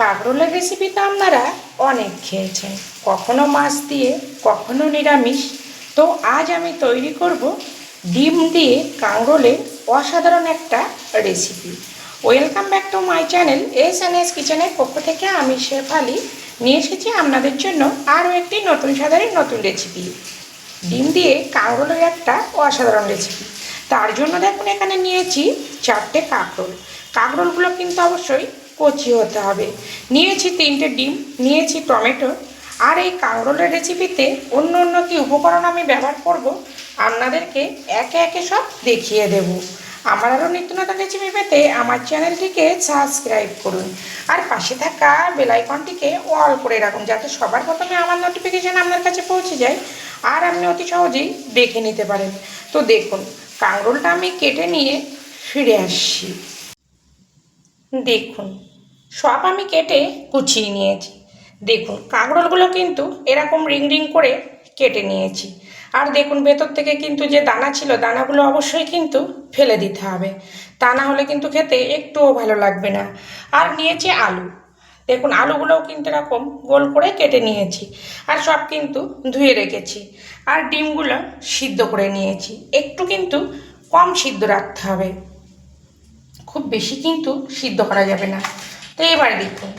কাঁকরোলের recipe তো আপনারা অনেক খেয়েছেন। কখনো মাছ দিয়ে, কখনো নিরামিষ। তো আজ আমি তৈরি করব ডিম দিয়ে কাঁকরোলের অসাধারণ একটা recipe welcome back to my channel S N S কিচেনের পক্ষ থেকে আমি শেফালি নিয়ে এসেছি আপনাদের জন্য আরও একটি নতুন সাধারণ, নতুন রেসিপি ডিম দিয়ে কাঁকরোলের একটা অসাধারণ রেসিপি তার জন্য দেখুন এখানে নিয়েছি চারটে কাঁকরোল। কাঁকরোলগুলো কিন্তু অবশ্যই কচি হতে হবে। নিয়েছি তিনটে ডিম, নিয়েছি টমেটো আর এই কাঁকরোলের রেসিপিতে অন্য অন্য কী উপকরণ আমি ব্যবহার করব, আপনাদেরকে একে একে সব দেখিয়ে দেব। আমার আরও নিত্য নতুন রেসিপি পেতে আমার চ্যানেলটিকে সাবস্ক্রাইব করুন আর পাশে থাকা বেলাইকনটিকে অল করে রাখুন যাতে সবার প্রথমে আমার নোটিফিকেশান আপনার কাছে পৌঁছে যায় আর আপনি অতি সহজেই দেখে নিতে পারেন। তো দেখুন, কাঁকরোলটা আমি কেটে নিয়ে ফিরে আসছি। দেখুন সব আমি কেটে কুচিয়ে নিয়েছি। দেখুন, কাঁকরোলগুলো কিন্তু এরকম রিং রিং করে কেটে নিয়েছি। আর দেখুন, ভেতর থেকে কিন্তু যে দানা ছিল, দানাগুলো অবশ্যই কিন্তু ফেলে দিতে হবে। তা না হলে কিন্তু খেতে একটুও ভালো লাগবে না। আর নিয়েছি আলু। দেখুন, আলুগুলোও কিন্তু এরকম গোল করে কেটে নিয়েছি। আর সব কিন্তু ধুয়ে রেখেছি। আর ডিমগুলো সিদ্ধ করে নিয়েছি। একটু কিন্তু কম সিদ্ধ রাখতে হবে। খুব বেশি কিন্তু সিদ্ধ করা যাবে না। তো এবার দেখুন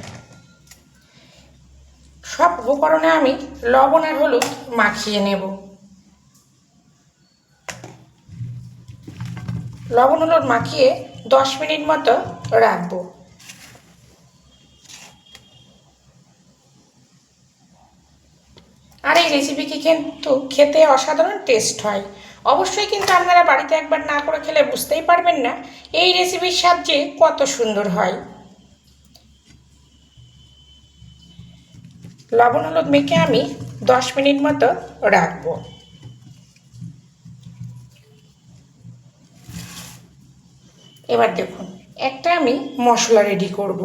সব উপকরণে আমি লবণ আর হলুদ মাখিয়ে নেব। লবণ হলুদ মাখিয়ে দশ মিনিট মতো রাখব। আর এই রেসিপিটি কিন্তু খেতে অসাধারণ টেস্ট হয়। অবশ্যই কিন্তু আপনারা বাড়িতে একবার না করে খেলে বুঝতেই পারবেন না এই রেসিপির স্বাদ যে কত সুন্দর হয়। লবণ হলুদ মেখে আমি দশ মিনিট মতো রাখব। এবার দেখুন, একটা আমি মশলা রেডি করব।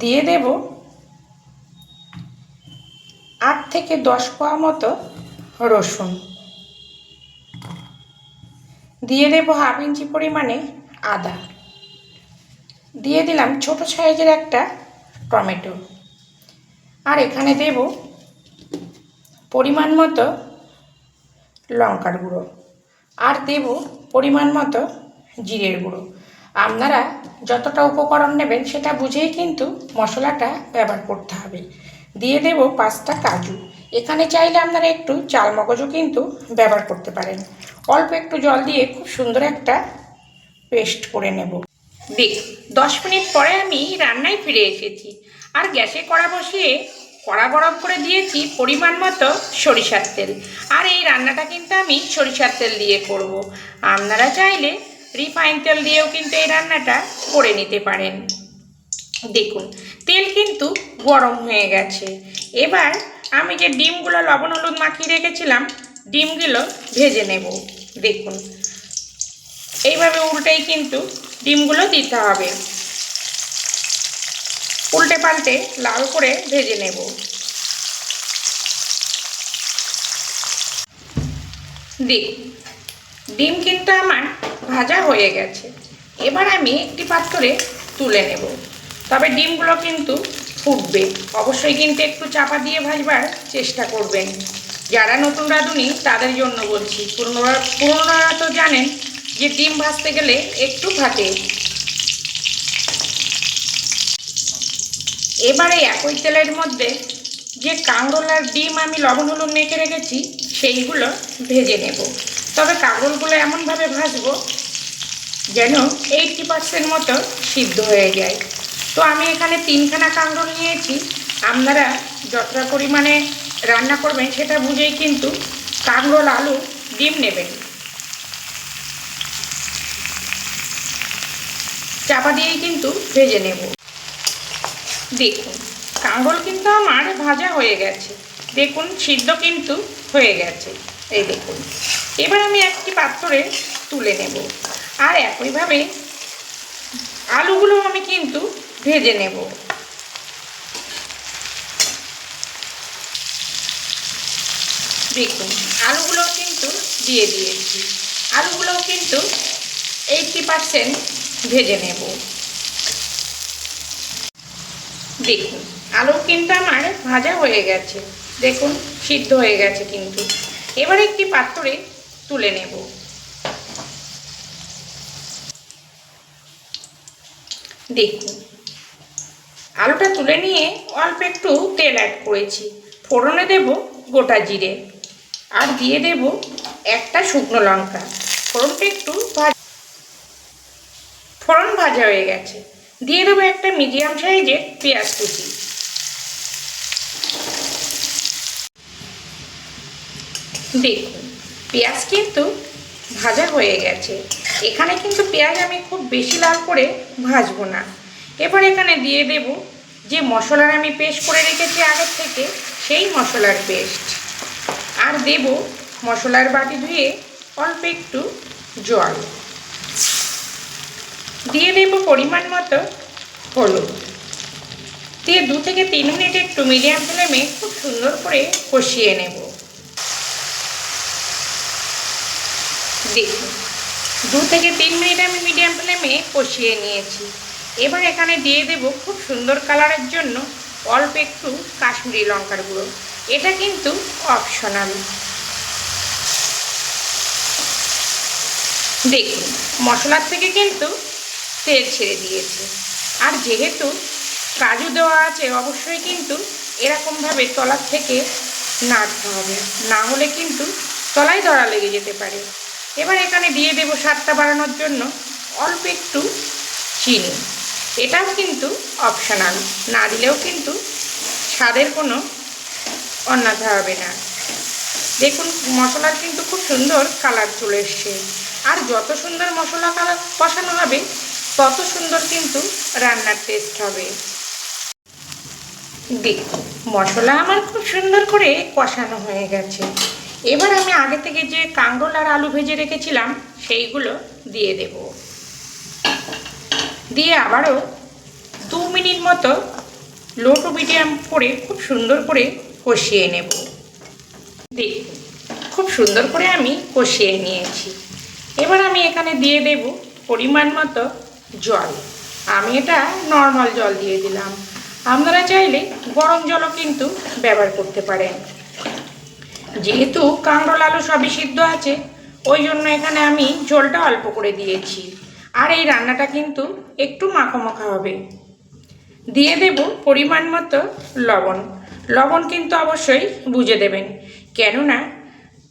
দিয়ে দেব আট থেকে দশ কোয়া মতো রসুন। দিয়ে দেবো হাফ ইঞ্চি পরিমাণে আদা। দিয়ে দিলাম ছোট সাইজের একটা টমেটো। আর এখানে দেব পরিমাণ মতো লঙ্কার গুঁড়ো। আর দেব পরিমাণ মতো জিরের গুঁড়ো। আপনারা যতটা উপকরণ নেবেন সেটা বুঝেই কিন্তু মশলাটা ব্যবহার করতে হবে। দিয়ে দেব পাঁচটা কাজু। এখানে চাইলে আপনারা একটু চাল মগজও কিন্তু ব্যবহার করতে পারেন। অল্প একটু জল দিয়ে খুব সুন্দর একটা পেস্ট করে নেব। দেখ, দশ মিনিট পরে আমি রান্নায় ফিরে এসেছি। আর গ্যাসে কড়া বসিয়ে কড়া গরম করে দিয়েছি পরিমাণ মতো সরিষার তেল। আর এই রান্নাটা কিন্তু আমি সরিষার তেল দিয়ে করব। আপনারা চাইলে রিফাইন তেল দিয়েও কিন্তু এই রান্নাটা করে নিতে পারেন। দেখুন, তেল কিন্তু গরম হয়ে গেছে। এবার আমি যে ডিমগুলো লবণ হলুদ মাখিয়ে রেখেছিলাম, ডিমগুলো ভেজে নেব। দেখুন, এইভাবে উল্টেই কিন্তু ডিমগুলো দিতে হবে। উল্টে পাল্টে লাল করে ভেজে নেব। দেখুন ডিম কিন্তু আমার ভাজা হয়ে গেছে। এবার আমি একটি পাত্রে তুলে নেব। তবে ডিমগুলো কিন্তু ফুটবে। অবশ্যই কিন্তু একটু চাপা দিয়ে ভাজবার চেষ্টা করবেন। যারা নতুন রাঁধুনি, তাদের জন্য বলছি পুরনোরা পুরনোরা তো জানেন যে ডিম ভাজতে গেলে একটু ফাটে। এবারে একই তেলের মধ্যে যে কাঁকরোল আর ডিম আমি লবণ হলুদ মেখে রেখেছি, সেইগুলো ভেজে নেব। তবে কাঁকরোলগুলো এমনভাবে ভাজবো যেন এইটটি পার্সেন্ট মতো সিদ্ধ হয়ে যায়। তো আমি এখানে তিনখানা কাঁকরোল নিয়েছি। আপনারা যতটা পরিমাণে রান্না করবেন সেটা বুঝেই কিন্তু কাঁকরোল আলু, ডিম নেবেন। চাপা দিয়েই কিন্তু ভেজে নেব। দেখুন কাঁকরোল কিন্তু আমার ভাজা হয়ে গেছে। দেখুন, সিদ্ধ কিন্তু হয়ে গেছে। এই দেখুন, এবার আমি একটি পাত্রে তুলে নেব। আর একইভাবে আলুগুলো আমি কিন্তু ভেজে নেব। দেখুন আলুগুলো কিন্তু দিয়ে দিয়েছি। আলুগুলোও কিন্তু এইটটি পারসেন্ট ভেজে নেব। দেখুন আলু কিন্তু আমার ভাজা হয়ে গেছে। দেখুন, সিদ্ধ হয়ে গেছে কিন্তু। এবার একটি পাত্রে তুলে নেব। দেখুন, আলুটা তুলে নিয়ে অল্প একটু তেল অ্যাড করেছি। ফোড়নে দেব গোটা জিরে। আর দিয়ে দেব একটা শুকনো লঙ্কা। ফোড়নটা একটু ভাজ ভাজা হয়ে গেছে। দিয়ে দেবো একটা মিডিয়াম সাইজের পেঁয়াজ কুচি। দেখুন, পেঁয়াজ কিন্তু ভাজা হয়ে গেছে। এখানে কিন্তু পেঁয়াজ আমি খুব বেশি লাল করে ভাজবো না। এবার এখানে দিয়ে দেব যে মশলার আমি পেস্ট করে রেখেছি আগের থেকে, সেই মশলার পেস্ট আর দেব মশলার বাটি ধুয়ে অল্প একটু জল। দিয়ে দেব পরিমাণ মতো হলুদ। দিয়ে দু থেকে তিন মিনিট একটু মিডিয়াম ফ্লেমে খুব সুন্দর করে কষিয়ে নেব। দেখুন, দু থেকে তিন মিনিট আমি মিডিয়াম ফ্লেমে কষিয়ে নিয়েছি। এবার এখানে দিয়ে দেব খুব সুন্দর কালারের জন্য অল্প একটু কাশ্মীরি লঙ্কার গুঁড়ো। এটা কিন্তু অপশনাল। দেখুন, মশলার থেকে কিন্তু তেল ছেড়ে দিয়েছে। আর যেহেতু কাজু দেওয়া আছে, অবশ্যই কিন্তু এরকমভাবে তলার থেকে নাড়তে হবে। না হলে কিন্তু তলায় ধরা লেগে যেতে পারে। এবার এখানে দিয়ে দেবো স্বাদটা বাড়ানোর জন্য অল্প একটু চিনি। এটাও কিন্তু অপশনাল না দিলেও কিন্তু স্বাদের কোনো অন্যথা হবে না। দেখুন, মশলার কিন্তু খুব সুন্দর কালার চলে এসছে। আর যত সুন্দর মশলা কালার কষানো হবে তত সুন্দর কিন্তু রান্নার টেস্ট হবে। দেখুন মশলা আমার খুব সুন্দর করে কষানো হয়ে গেছে। এবার আমি আগে থেকে যে কাঁকরোল আর আলু ভেজে রেখেছিলাম, সেইগুলো দিয়ে দেব। দিয়ে আবারও দু মিনিট মতো লো টু মিডিয়াম করে খুব সুন্দর করে কষিয়ে নেব। দেখুন খুব সুন্দর করে আমি কষিয়ে নিয়েছি। এবার আমি এখানে দিয়ে দেব পরিমাণ মতো জল। আমি এটা নর্মাল জল দিয়ে দিলাম। আপনারা চাইলে গরম জলও কিন্তু ব্যবহার করতে পারেন। যেহেতু কাঁকরোল আলু সবই সিদ্ধ আছে, ওই জন্য এখানে আমি ঝোলটা অল্প করে দিয়েছি। আর এই রান্নাটা কিন্তু একটু মাখা মাখা হবে। দিয়ে দেব পরিমাণ মতো লবণ। লবণ কিন্তু অবশ্যই বুঝে দেবেন, কেননা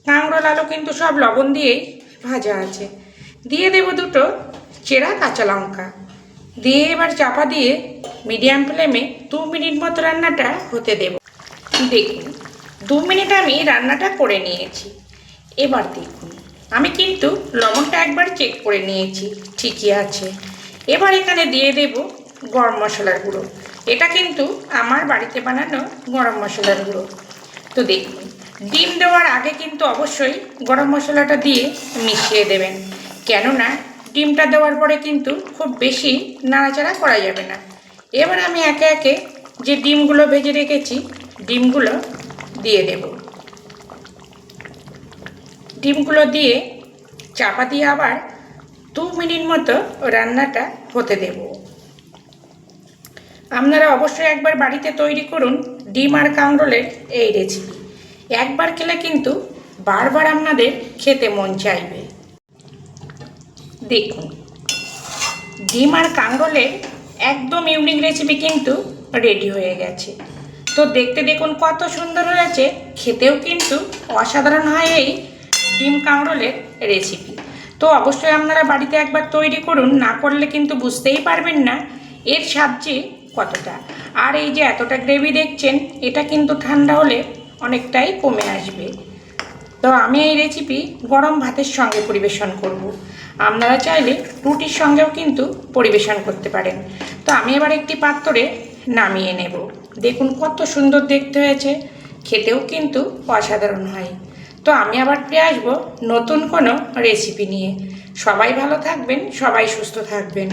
কাঁকরোল আলু কিন্তু সব লবণ দিয়েই ভাজা আছে। দিয়ে দেব দুটো চেরা কাঁচা লঙ্কা। দিয়ে এবার চাপা দিয়ে মিডিয়াম ফ্লেমে দু মিনিট মতো রান্নাটা হতে দেব। দেখুন, দু মিনিট আমি রান্নাটা করে নিয়েছি। এবার দেখুন, আমি কিন্তু লবণটা একবার চেক করে নিয়েছি, ঠিকই আছে। এবার এখানে দিয়ে দেব গরম মশলার গুঁড়ো। এটা কিন্তু আমার বাড়িতে বানানো গরম মশলার গুঁড়ো। তো দেখুন, ডিম দেওয়ার আগে কিন্তু অবশ্যই গরম মশলাটা দিয়ে মিশিয়ে দেবেন। কেননা ডিমটা দেওয়ার পরে কিন্তু খুব বেশি নাড়াচাড়া করা যাবে না। এবার আমি একে একে যে ডিমগুলো ভেজে রেখেছি, ডিমগুলো দিয়ে দেব। ডিমগুলো দিয়ে চাপা দিয়ে আবার দু মিনিট মতো রান্নাটা হতে দেব। আপনারা অবশ্যই একবার বাড়িতে তৈরি করুন ডিম আর কাঁকরোলের এই রেসিপি একবার খেলে কিন্তু বারবার আপনাদের খেতে মন চাইবে। দেখুন। ডিম আর কাঁকরোলের একদম ইউনিক রেসিপি কিন্তু রেডি হয়ে গেছে। তো দেখতে দেখুন কত সুন্দর হয়েছে, খেতেও কিন্তু অসাধারণ হয় এই ডিম কাঁকরোলের রেসিপি তো অবশ্যই আপনারা বাড়িতে একবার তৈরি করুন, না করলে কিন্তু বুঝতেই পারবেন না এর স্বাদ যে কতটা। আর এই যে এতটা গ্রেভি দেখছেন, এটা কিন্তু ঠান্ডা হলে অনেকটাই কমে আসবে। তো আমি এই রেসিপি গরম ভাতের সঙ্গে পরিবেশন করব। আপনারা চাইলে রুটির সঙ্গেও কিন্তু পরিবেশন করতে পারেন। তো আমি এবার একটি পাত্রে নামিয়ে নেব। দেখুন কত সুন্দর দেখতে হয়েছে। খেতেও কিন্তু অসাধারণ হয়। তো আমি আবার ফিরে আসব নতুন কোনো রেসিপি নিয়ে। সবাই ভালো থাকবেন, সবাই সুস্থ থাকবেন।